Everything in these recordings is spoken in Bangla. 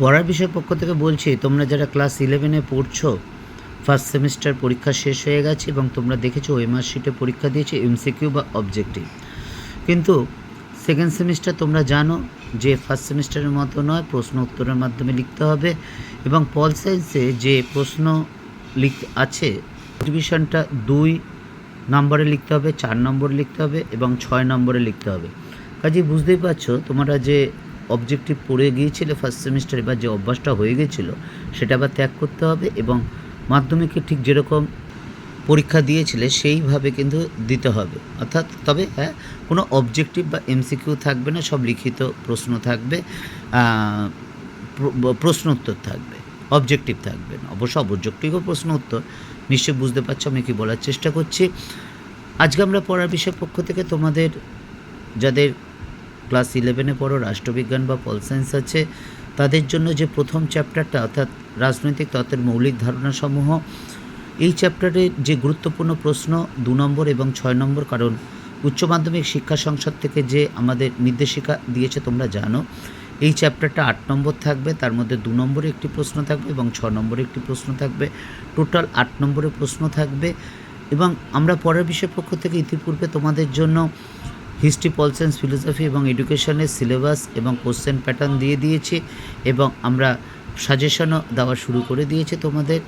পড়ার বিষয়ের পক্ষ থেকে বলছি, তোমরা যারা ক্লাস ইলেভেনে পড়ছো ফার্স্ট সেমিস্টার পরীক্ষা শেষ হয়ে গেছে এবং তোমরা দেখেছ ওএমআর শিটে পরীক্ষা দিয়েছে এমসিকিউ বা অবজেক্টিভ কিন্তু সেকেন্ড সেমিস্টার তোমরা জানো যে ফার্স্ট সেমিস্টারের মতো নয়, প্রশ্ন উত্তরের মাধ্যমে লিখতে হবে এবং পল সায়েন্সে যে প্রশ্ন লিখ আছে ডিভিশনটা দুই নম্বরে লিখতে হবে, চার নম্বরে লিখতে হবে এবং ছয় নম্বরে লিখতে হবে। কাজে বুঝতেই পারছ, তোমরা যে অবজেক্টিভ পড়ে গিয়েছিলে ফার্স্ট সেমিস্টারে বা যে অভ্যাসটা হয়ে গিয়েছিল, সেটা আবার ত্যাগ করতে হবে এবং মাধ্যমিকে ঠিক যেরকম পরীক্ষা দিয়েছিলে, সেইভাবে কিন্তু দিতে হবে। অর্থাৎ তবে হ্যাঁ কোনো অবজেক্টিভ বা এমসিকিউ থাকবে না, সব লিখিত প্রশ্ন থাকবে প্রশ্ন উত্তর থাকবে অবজেক্টিভ থাকবে না। অবশ্য অবজেক্টিভও প্রশ্ন উত্তর, নিশ্চয়ই বুঝতে পারছ আমি কি বলার চেষ্টা করছি। আজকে আমরা পড়ার বিষয় পক্ষ থেকে তোমাদের, যাদের ক্লাস ইলেভেনে পড়ো, রাষ্ট্রবিজ্ঞান বা পল সায়েন্স আছে। তাদের জন্য যে প্রথম চ্যাপ্টারটা অর্থাৎ রাজনৈতিক তত্ত্বের মৌলিক ধারণাসমূহ, এই চ্যাপ্টারে যে গুরুত্বপূর্ণ প্রশ্ন দু নম্বর এবং ছয় নম্বর, কারণ উচ্চ মাধ্যমিক শিক্ষা সংসদ থেকে যে আমাদের নির্দেশিকা দিয়েছে তোমরা জানো, এই চ্যাপ্টারটা আট নম্বর থাকবে, তার মধ্যে দু নম্বরে একটি প্রশ্ন থাকবে এবং ছ নম্বরে একটি প্রশ্ন থাকবে। টোটাল আট নম্বরে প্রশ্ন থাকবে এবং আমরা পরের বিষয়ের পক্ষ থেকে ইতিপূর্বে তোমাদের জন্য হিস্ট্রি পল সায়েন্স ফিলোসফি এবং এডুকেশনের সিলেবাস এবং কোশ্চেন প্যাটার্ন দিয়ে দিয়েছি এবং আমরা সাজেশনও দেওয়া শুরু করে দিয়েছি তোমাদের।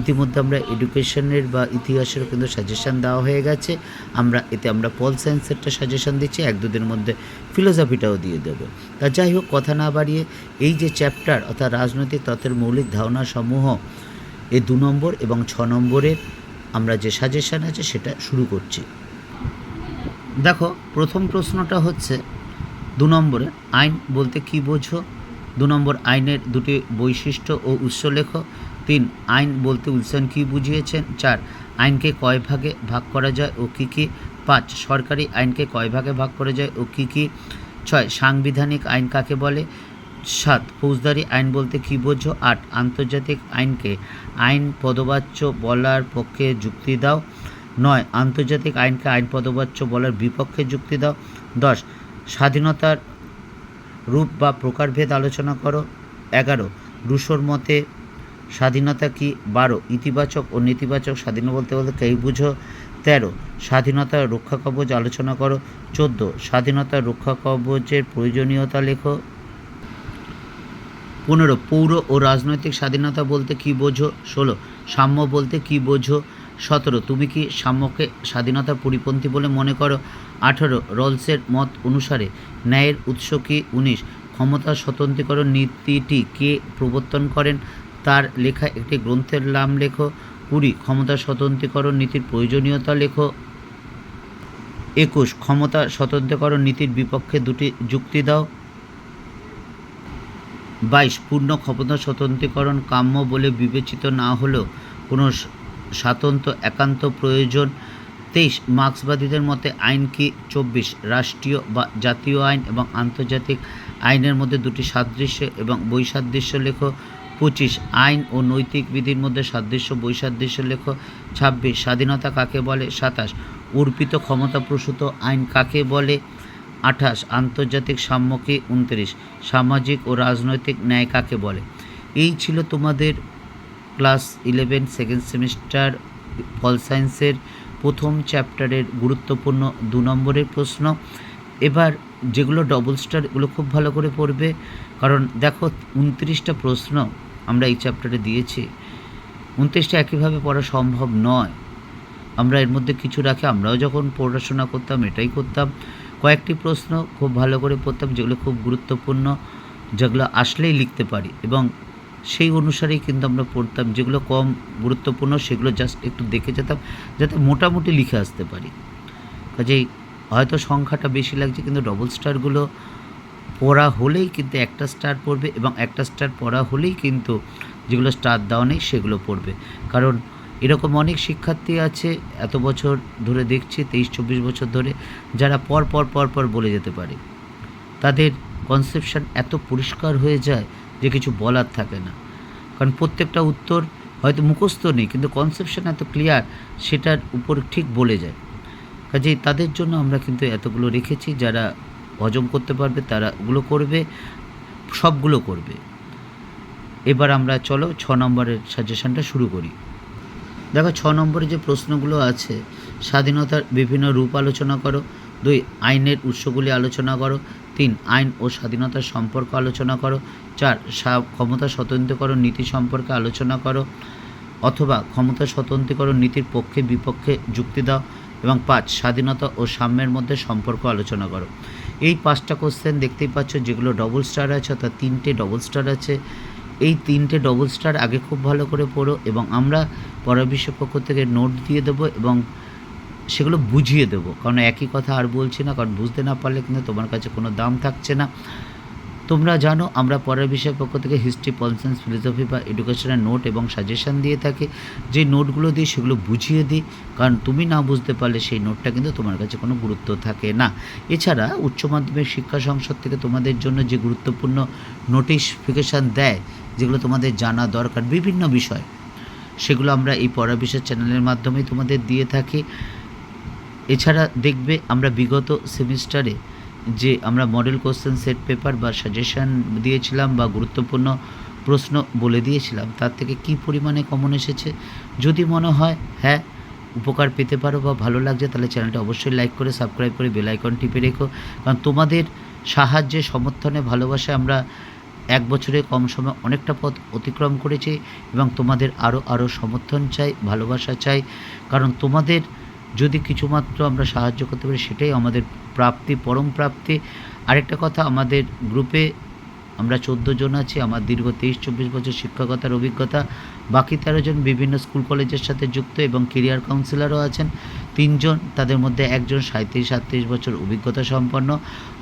ইতিমধ্যে আমরা এডুকেশনের বা ইতিহাসেরও কিন্তু সাজেশন দেওয়া হয়ে গেছে। আমরা এতে আমরা পল সায়েন্সেরটা সাজেশন দিচ্ছি, এক দুদিনের মধ্যে ফিলোসফিটাও দিয়ে দেবো। তা যাই হোক, কথা না বাড়িয়ে এই যে চ্যাপ্টার অর্থাৎ রাজনৈতিক তত্ত্বের মৌলিক ধারণা সমূহ এই দু নম্বর এবং ছ নম্বরের আমরা যে সাজেশন আছে সেটা শুরু করছি। দেখো, প্রথম প্রশ্নটা হচ্ছে দু নম্বরে, আইন বলতে কি বোঝো? দু নম্বর, আইনের দুটি বৈশিষ্ট্য ও উৎস লেখো। তিন, আইন বলতে উলসান কি বুঝিয়েছেন? চার, আইনকে কয় ভাগে ভাগ করা যায় ও কী কী? পাঁচ, সরকারি আইনকে কয় ভাগে ভাগ করা যায় ও কী কী? ছয়, সাংবিধানিক আইন কাকে বলে? সাত, ফৌজদারি আইন বলতে কী বোঝো? আট, আন্তর্জাতিক আইনকে আইন পদবাচ্য বলার পক্ষে যুক্তি দাও। নয়, আন্তর্জাতিক আইনকে আইন পদবাচ্য বলার বিপক্ষে যুক্তি দাও। দশ, স্বাধীনতার রূপ বা প্রকারভেদ আলোচনা করো। এগারো, রুশোর মতে স্বাধীনতা কি? বারো, ইতিবাচক ও নেতিবাচক স্বাধীন বলতে বলতে কেই বুঝো। তেরো, স্বাধীনতা রক্ষা কবচ আলোচনা করো। চোদ্দ, স্বাধীনতা রক্ষা কবচের প্রয়োজনীয়তা লেখো। পনেরো, পৌর ও রাজনৈতিক স্বাধীনতা বলতে কি বোঝো? ষোলো, সাম্য বলতে কি বোঝো? সতেরো, তুমি কি সাম্যকে স্বাধীনতার পরিপন্থী বলে মনে করো? আঠারো, রলসের মত অনুসারে ন্যায়ের উৎস কি উনিশ? ক্ষমতা স্বতন্ত্রীকরণ নীতিটি কে প্রবর্তন করেন? তার লেখা একটি গ্রন্থের নাম লেখো। কুড়ি, ক্ষমতা স্বতন্ত্রীকরণ নীতির প্রয়োজনীয়তা লেখো। একুশ, ক্ষমতা স্বতন্ত্রীকরণ নীতির বিপক্ষে দুটি যুক্তি দাও। বাইশ, পূর্ণ ক্ষমতা স্বতন্ত্রীকরণ কাম্য বলে বিবেচিত না হলেও কোনো স্বাতন্ত্র, একান্ত প্রয়োজন। তেইশ, মার্ক্সবাদীদের মতে আইন কি? চব্বিশ, রাষ্ট্রীয় বা জাতীয় আইন এবং আন্তর্জাতিক আইনের মধ্যে দুটি সাদৃশ্য এবং বৈসাদৃশ্য লেখো। পঁচিশ, আইন ও নৈতিক বিধির মধ্যে সাদৃশ্য, বৈসাদৃশ্য লেখো। ছাব্বিশ, স্বাধীনতা কাকে বলে? সাতাশ, অর্পিত ক্ষমতাপ্রসূত আইন কাকে বলে? আঠাশ, আন্তর্জাতিক সাম্যকে। উনত্রিশ, সামাজিক ও রাজনৈতিক ন্যায় কাকে বলে? এই ছিল তোমাদের class eleven, second semester pol সায়েন্সের প্রথম চ্যাপ্টারের গুরুত্বপূর্ণ দু নম্বরের প্রশ্ন। এবার যেগুলো ডবল স্টার এগুলো খুব ভালো করে পড়বে। কারণ দেখো, উনত্রিশটা প্রশ্ন আমরা এই চ্যাপ্টারে দিয়েছি। উনত্রিশটা একইভাবে পড়া সম্ভব নয়। আমরা এর মধ্যে কিছু রাখে, আমরাও যখন পড়াশোনা করতাম, এটাই করতাম। কয়েকটি প্রশ্ন খুব ভালো করে পড়তাম, যেগুলো খুব গুরুত্বপূর্ণ, যেগুলো আসলেই লিখতে পারি। এবং সেই অনুসারেই কিন্তু আমরা পড়তাম, যেগুলো কম গুরুত্বপূর্ণ সেগুলো জাস্ট একটু দেখে যেতাম, যাতে মোটামুটি লিখে আসতে পারি। কাজেই হয়তো সংখ্যাটা বেশি লাগছে, কিন্তু ডবল স্টারগুলো পড়া হলেই কিন্তু একটা স্টার পড়বে এবং একটা স্টার পড়া হলেই কিন্তু যেগুলো স্টার দেওয়া নেই সেগুলো পড়বে। কারণ এরকম অনেক শিক্ষার্থী আছে, এত বছর ধরে দেখছি, তেইশ চব্বিশ বছর ধরে, যারা পর পর পর পর বলে যেতে পারে। তাদের কনসেপশন এত পরিষ্কার হয়ে যায় যে কিছু বলার থাকে না। কারণ প্রত্যেকটা উত্তর হয়তো মুখস্থ নেই, কিন্তু কনসেপশন এত ক্লিয়ার সেটার উপর ঠিক বলে যায়। কাজেই তাদের জন্য আমরা কিন্তু এতগুলো রেখেছি, যারা হজম করতে পারবে তারা ওগুলো করবে, সবগুলো করবে। এবার আমরা চলো ছ নম্বরের সাজেশনটা শুরু করি। দেখো, ছ নম্বরে যে প্রশ্নগুলো আছে, স্বাধীনতার বিভিন্ন রূপ আলোচনা করো, দুই আইনের উৎসগুলি আলোচনা করো তিন, আইন ও স্বাধীনতার সম্পর্ক আলোচনা করো। চার ক্ষমতা স্বতন্ত্রকরণ নীতি সম্পর্কে আলোচনা করো। অথবা ক্ষমতা স্বতন্ত্রীকরণ নীতির পক্ষে বিপক্ষে যুক্তি দাও। এবং পাঁচ, স্বাধীনতা ও সাম্যের মধ্যে সম্পর্ক আলোচনা করো। এই পাঁচটা কোশ্চেন দেখতেই পাচ্ছ যেগুলো ডবল স্টার আছে, অর্থাৎ তিনটে ডবল স্টার আছে। এই তিনটে ডবল স্টার আগে খুব ভালো করে পড়ো এবং আমরা বিষয় পক্ষ থেকে নোট দিয়ে দেবো এবং সেগুলো বুঝিয়ে দেবো। কারণ একই কথা আর বলছি না, কারণ বুঝতে না পারলে কিন্তু তোমার কাছে কোনো দাম থাকছে না। তোমরা জানো, আমরা পরের বিষয় পক্ষ থেকে হিস্ট্রি পলিসেন্স ফিলোসফি বা এডুকেশনের নোট এবং সাজেশন দিয়ে থাকি। যে নোটগুলো দিই, সেগুলো বুঝিয়ে দিই। কারণ তুমি না বুঝতে পারলে সেই নোটটা কিন্তু তোমার কাছে কোনো গুরুত্ব থাকে না। এছাড়া উচ্চ মাধ্যমিক শিক্ষা সংসদ থেকে তোমাদের জন্য যে গুরুত্বপূর্ণ নোটিফিকেশান দেয়, যেগুলো তোমাদের জানা দরকার বিভিন্ন বিষয়, সেগুলো আমরা এই বিষয় চ্যানেলের মাধ্যমেই তোমাদের দিয়ে থাকি। এছাড়া দেখবে আমরা বিগত সেমিস্টারে যে আমরা মডেল কোশ্চেন সেট পেপার বা সাজেশন দিয়েছিলাম বা গুরুত্বপূর্ণ প্রশ্ন বলে দিয়েছিলাম, তার থেকে কি পরিমাণে কমন এসেছে? যদি মনে হয় হ্যাঁ উপকার পেতে পারো বা ভালো লাগছে, তাহলে চ্যানেলটা অবশ্যই লাইক করে সাবস্ক্রাইব করে বেল আইকন টিপে রেখো। কারণ তোমাদের সাহায্যে, সমর্থনে ভালোবাসে আমরা এক বছরে কম সময় অনেকটা পথ অতিক্রম করেছি এবং তোমাদের আরও আরও সমর্থন চাই, ভালোবাসা চাই। কারণ তোমাদের যদি কিছুমাত্র আমরা সাহায্য করতে পারি, সেটাই আমাদের প্রাপ্তি, পরম প্রাপ্তি। আরেকটা কথা, আমাদের গ্রুপে আমরা চোদ্দ জন আছি, আমার দীর্ঘ তেইশ, চব্বিশ বছর শিক্ষকতার অভিজ্ঞতা। বাকি তেরো জন বিভিন্ন স্কুল কলেজের সাথে যুক্ত এবং কেরিয়ার কাউন্সিলারও আছেন। তিনজন, তাদের মধ্যে একজন সাঁত্রিশ সাতত্রিশ বছর অভিজ্ঞতা সম্পন্ন।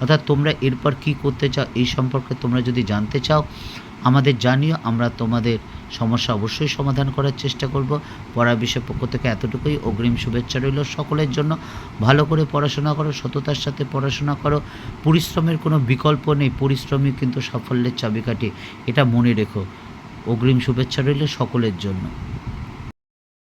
অর্থাৎ তোমরা এরপর কি করতে চাও, এই সম্পর্কে তোমরা যদি জানতে চাও, আমাদের জানিও, আমরা তোমাদের সমস্যা অবশ্যই সমাধান করার চেষ্টা করব। পড়া বিষয় পক্ষ থেকে এতটুকুই। অগ্রিম শুভেচ্ছা রইল সকলের জন্য। ভালো করে পড়াশোনা করো, সততার সাথে পড়াশোনা করো। পরিশ্রমের কোনো বিকল্প নেই, পরিশ্রমই কিন্তু সাফল্যের চাবিকাঠি। এটা মনে রেখো। অগ্রিম শুভেচ্ছা রইল সকলের জন্য।